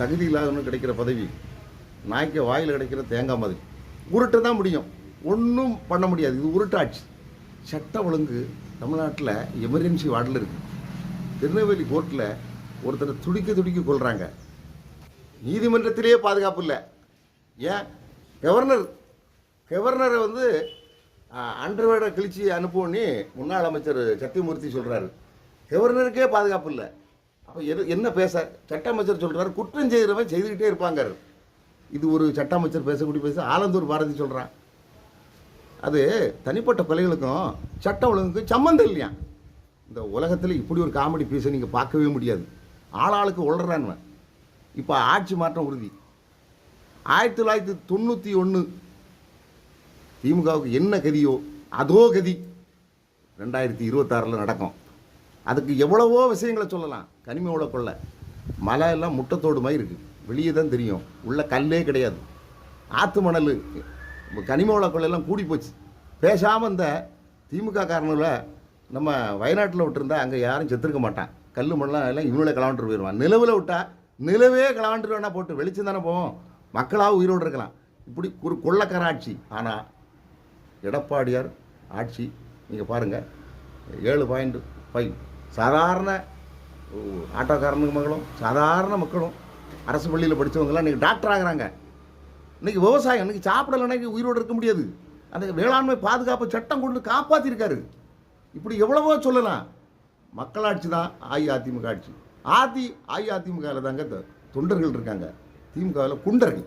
தகுதி இல்லாதவனு கிடைக்கிற பதவி நாய்க்கு வாயில் கிடைக்கிற தேங்காய் மாதிரி. உருட்ட தான் முடியும். ஒன்றும் பண்ண முடியாது. இது உருட்டாட்சி சட்ட ஒழுங்கு தமிழ்நாட்டில் எமர்ஜென்சி வார்டில் இருக்குது திருநெல்வேலி கோர்ட்டில் ஒருத்தரை துடிக்க துடிக்க கொள்கிறாங்க நீதிமன்றத்திலேயே பாதுகாப்பு இல்லை. ஏன்? கவர்னர் கவர்னரை வந்து அண்டர்வேடை கிழிச்சு அனுப்புவோன்னு முன்னாள் அமைச்சர் சத்தியமூர்த்தி சொல்கிறாரு கவர்னருக்கே பாதுகாப்பு இல்லை. அப்போ எது என்ன பேச? சட்ட அமைச்சர் சொல்கிறார் குற்றம் செய்கிறவன் செய்துக்கிட்டே இருப்பாங்க இது ஒரு சட்ட அமைச்சர் பேசக்கூடிய பேச ஆலந்தூர் பாரதி சொல்கிறான் அது தனிப்பட்ட கொலைகளுக்கும் சட்ட ஒழுங்குக்கும் சம்மந்தம் இல்லையா? இந்த உலகத்தில் இப்படி ஒரு காமெடி பீஸை நீங்கள் பார்க்கவே முடியாது. ஆளாளுக்கு உளறான்வன் இப்போ ஆட்சி மாற்றம் உறுதி. ஆயிரத்தி தொள்ளாயிரத்தி தொண்ணூற்றி ஒன்று திமுகவுக்கு என்ன கதியோ அதோ கதி. ரெண்டாயிரத்தி இருபத்தாறில் நடக்கும். அதுக்கு எவ்வளவோ விஷயங்களை சொல்லலாம். கனிம வள கொள்ள. மலை எல்லாம் முட்டத்தோடு மாதிரி இருக்குது வெளியே தான் தெரியும். உள்ள கல்லே கிடையாது. ஆற்று மணல் கனிம வள கூடி போச்சு. பேசாமல் இந்த திமுக காரணத்தில் நம்ம வயநாட்டில் விட்டுருந்தா அங்கே யாரும் செத்துருக்க மாட்டான். கல் மண்ணெலாம் எல்லாம் இவனில் கலாண்டுட்டு போயிடுவான் நிலவில் விட்டா நிலவே கலாண்டுட்டு வேணால் போட்டு வெளிச்சம் தானே போவோம். மக்களாக உயிரோடு இருக்கலாம். இப்படி ஒரு கொள்ளக்கார ஆட்சி. ஆனால் எடப்பாடியார் ஆட்சி நீங்கள் பாருங்கள் ஏழு பாயிண்ட் ஃபைவ் சாதாரண ஆட்டோக்காரனுக்கு மகளும் சாதாரண மக்களும் அரசு பள்ளியில் படித்தவங்கலாம் இன்றைக்கி டாக்டர் ஆகிறாங்க. இன்றைக்கி விவசாயம் இன்றைக்கி சாப்பிடலைன்னா உயிரோடு இருக்க முடியாது. அந்த வேளாண்மை பாதுகாப்பு சட்டம் கொண்டு காப்பாற்றிருக்காரு இப்படி எவ்வளவோ சொல்லலாம். மக்களாட்சி தான் அஇஅதிமுக ஆட்சி. ஆதி அஇஅதிமுகவில் தாங்க தொண்டர்கள் இருக்காங்க. திமுகவில் குண்டர்கள்.